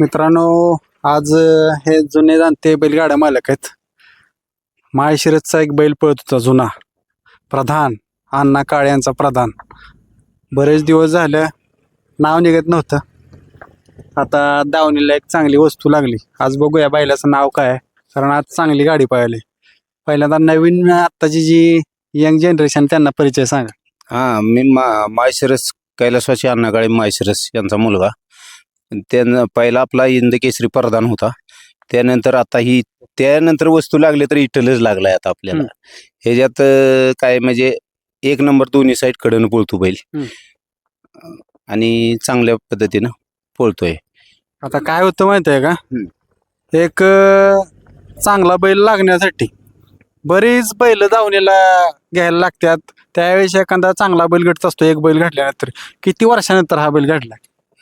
मित्रांनो आज हे जुने जाणते बैलगाड्या मालक आहेत. माळशिरसचा एक बैल पळत होता जुना. प्रधान अण्णा काळे यांचा प्रधान. बरेच दिवस झाले नाव निघत नव्हतं. आता दावणीला एक चांगली वस्तू लागली. आज बघूया बैलाचं नाव काय आहे. कारण आज चांगली गाडी पाहिली पहिल्यांदा नवीन आत्ताची जी यंग जनरेशन त्यांना परिचय सांगा. हां मी मा माळशिरस कैलासवासी अण्णाकाळे माळशिरस यांचा मुलगा. त्यानं पहिला आपला इंद केसरी प्रधान होता. त्यानंतर आता ही त्यानंतर वस्तू लागली तर इटलच लागलाय आता आपल्याला. ह्याच्यात अं, काय म्हणजे एक नंबर दोन्ही साईड कडनं पळतो बैल. आणि चांगल्या पद्धतीनं पळतोय. आता काय होतं माहिती आहे का. एक अ, चांगला बैल लागण्यासाठी बरीच बैल दावणीला घ्यायला लागतात. त्यावेळेस एखादा चांगला बैल घडत असतो एक बैल घडल्यानंतर. किती वर्षानंतर हा बैल घडला?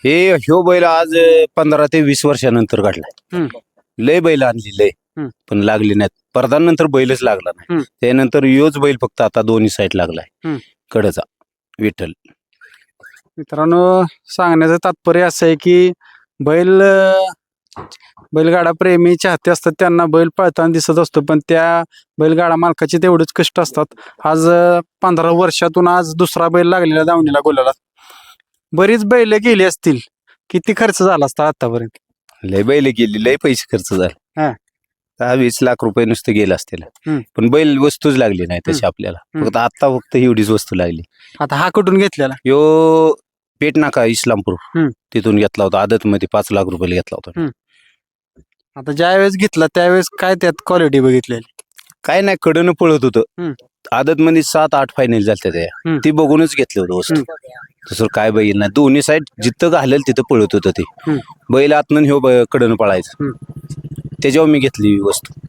हे ह्यो बैल आज पंधरा ते वीस वर्षानंतर काढलाय. लय बैल आणली लय हम्म. पण लागली नाहीत. प्रधान नंतर बैलच लागला नाही. हम्म. त्यानंतर योच बैल फक्त आता दोन्ही साईड लागलाय. हम्म. कडचा. विठ्ठल. मित्रांनो सांगण्याचं तात्पर्य असं आहे की बैल अ, बैलगाडा प्रेमी चाहते असतात त्यांना बैल पळताना दिसत असतो. पण त्या बैलगाडा मालकाचे तेवढेच कष्ट असतात. आज अ, पंधरा वर्षातून आज दुसरा बैल लागलेला दावणीला गोलाला. बरीच बैल गेली असतील. किती खर्च झाला असता आतापर्यंत? लय बैल गेली लय पैसे खर्च हा. झाले दहा वीस लाख रुपये नुसते गेले असतील. हम्म. पण बैल वस्तूच लागली नाही तशी आपल्याला. हम्म. फक्त आता फक्त एवढीच वस्तू लागली. आता हा कुठून घेतलेला? यो पेट नाका इस्लामपूर. हम्म. तिथून घेतला होता आदत मध्ये पाच लाख रुपये घेतला होता. आता ज्या वेळेस घेतला त्यावेळेस काय त्यात क्वालिटी बघितलेली? काय नाही कडनं पळत हम्म. होतं. आदत मध्ये सात आठ फायनल झाल्या त्या. हम्म. ती बघूनच घेतलं होतं वस्तू. दुसरं काय बैल नाही दोन्ही साईड जिथं घालेल तिथं पळत होतं ते. बैल आतनं ह्यो ब- कडनं पळायचं त्याच्यावर मी घेतली ही वस्तू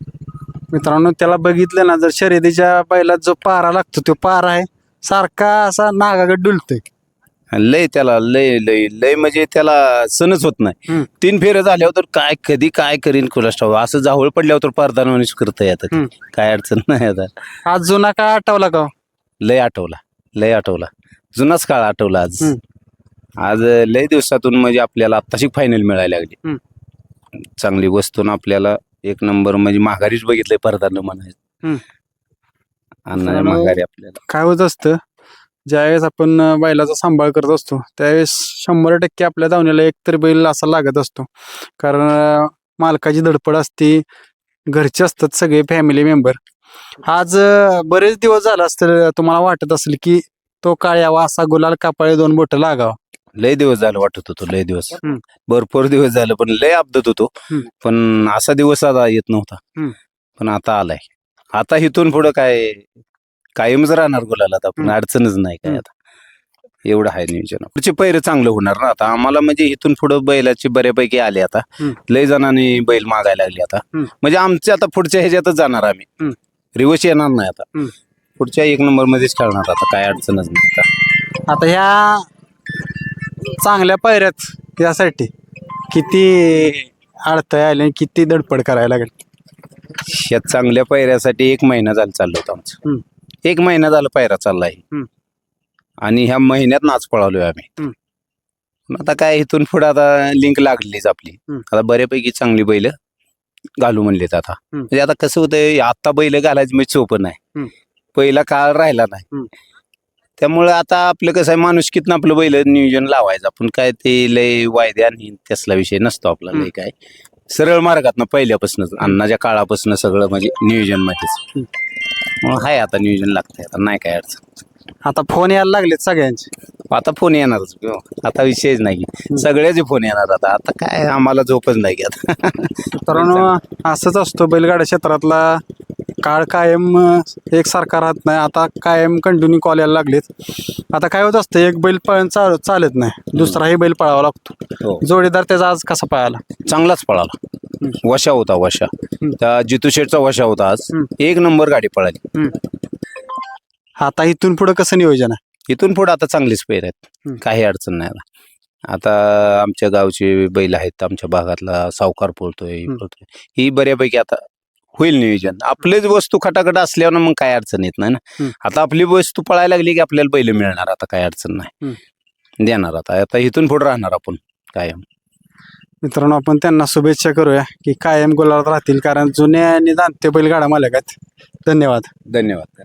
मित्रांनो त्याला बघितलं ना जर शर्यतीच्या बैलात जो पारा लागतो तो पारा आहे सारखा असा नागागत डुलतोय लय त्याला लय लय लय म्हणजे त्याला सणच होत नाही. तीन फेऱ्या झाल्यावर तर काय कधी काय करीन कुलास ठाऊक. असं जावळ पडल्यावर तर पारदानवानीच करता येतं ते. हम्म. काय अडचण नाही आता आज जुना काय आठवला का हो? लय आठवला लय आठवला जुनाच काळ आठवला आज हम्म. आज लय दिवसातून म्हणजे आपल्याला आत्ताशी फायनल मिळायला लागली. चांगली वस्तू न आपल्याला एक नंबर म्हणजे माघारीच बघितलंय परदान म्हणायचं. अण्णा मित्रांनो, माघारी आपल्याला काय होत असतं ज्यावेळेस आपण अं, बैलाचा सांभाळ करत असतो त्यावेळेस शंभर टक्के आपल्या धावण्याला एक तरी बैल असा लागत असतो कारण अं, मालकाची धडपड असते घरचे असतात सगळे फॅमिली मेंबर आज अं, बरेच दिवस झाला असतील तुम्हाला वाटत असेल की तो काळ्यावा असा गुलाल कापाळे दोन बोट लागावा लय दिवस झालं वाटत होतो लय दिवस हम्म. भरपूर दिवस झालं पण लय अपदत होतो हम्म. पण असा दिवस आता येत नव्हता हम्म. पण आता आलाय आता इथून पुढं काय कायमच राहणार गुलाला आता पण हम्म. अडचणच नाही काय हम्म. आता एवढं आहे नियोजन पुढचे पैरे चांगलं होणार ना आता आम्हाला म्हणजे इथून पुढं बैलाची बऱ्यापैकी आले आता हम्म. लय जणांनी बैल मागायला लागले आता हम्म. म्हणजे आमचे आता पुढच्या ह्याच्यातच जाणार आम्ही हम्म. रिवर्स येणार नाही आता हम्म. पुढच्या एक नंबर मध्येच खेळणार आता काय अडचणच नाही आता आता ह्या चांगल्या पायऱ्यात यासाठी किती अडथळे आले किती धडपड करायला लागेल या चांगल्या पायऱ्यासाठी एक महिना झाला चाललो होतं आमचं. एक महिना झाला पायरा चाललाय हम्म. आणि ह्या महिन्यात नाच पळालोय आम्ही हम्म. पण आता काय इथून पुढे आता लिंक लागलीच आपली हम्म. आता बऱ्यापैकी चांगली बैल घालू म्हणलेत आता हम्म. म्हणजे आता कसं होतंय आता बैल घालायचं म्हणजे सोपं नाही. पहिला काळ राहिला नाही. हम्म. त्यामुळे आता आपलं कसं आहे माणूस कितना आपलं बैल नियोजन लावायचं. आपण काय ते लय वायद्या आणि त्यासला विषय नसतो आपला लय. काय. सरळ मार्गात ना पहिल्यापासूनच अण्णाच्या काळापासून सगळं म्हणजे नियोजन मध्येच. मग हाय आता नियोजन लागतंय आता नाही काय अडचण. आता फोन यायला लागलेत सगळ्यांचे. आता फोन येणारच हो. आता विषयच नाही. सगळ्याचे फोन येणार आता. आता काय आम्हाला झोपच नाही घेत. मित्रांनो असंच असतो बैलगाड्या क्षेत्रातला काळ कायम अं, एकसारखा राहत नाही. आता कायम कंटिन्यू कॉल यायला लागलेत. आता काय होत असतं एक बैल पळून चाल चालत नाही. दुसराही बैल पळावा लागतो. हो. जोडीदार त्याचा आज कसा पळाला? चांगलाच पळाला. वशा होता वशा. त्या जितू शेठचा वशा होता आज. एक नंबर गाडी पळाली. आता इथून पुढे कसं नियोजन आहे? इथून पुढे आता चांगलीच पैर आहेत. काही अडचण नाही आता. आता आमच्या गावचे बैल आहेत. आमच्या भागातला सावकार पळतोय. पळतोय ही बऱ्यापैकी आता होईल नियोजन. आपलेच वस्तू खटाखट असल्यावर मग काय अडचण येत नाही ना. आता आपली वस्तू पळायला लागली की आपल्याला बैल मिळणार आता काय अडचण नाही. देणार आता. आता इथून पुढे राहणार आपण कायम. मित्रांनो आपण त्यांना शुभेच्छा करूया की कायम गुलाबात राहतील कारण जुने आणि जाणते बैलगाडा मालक आहेत. धन्यवाद. धन्यवाद.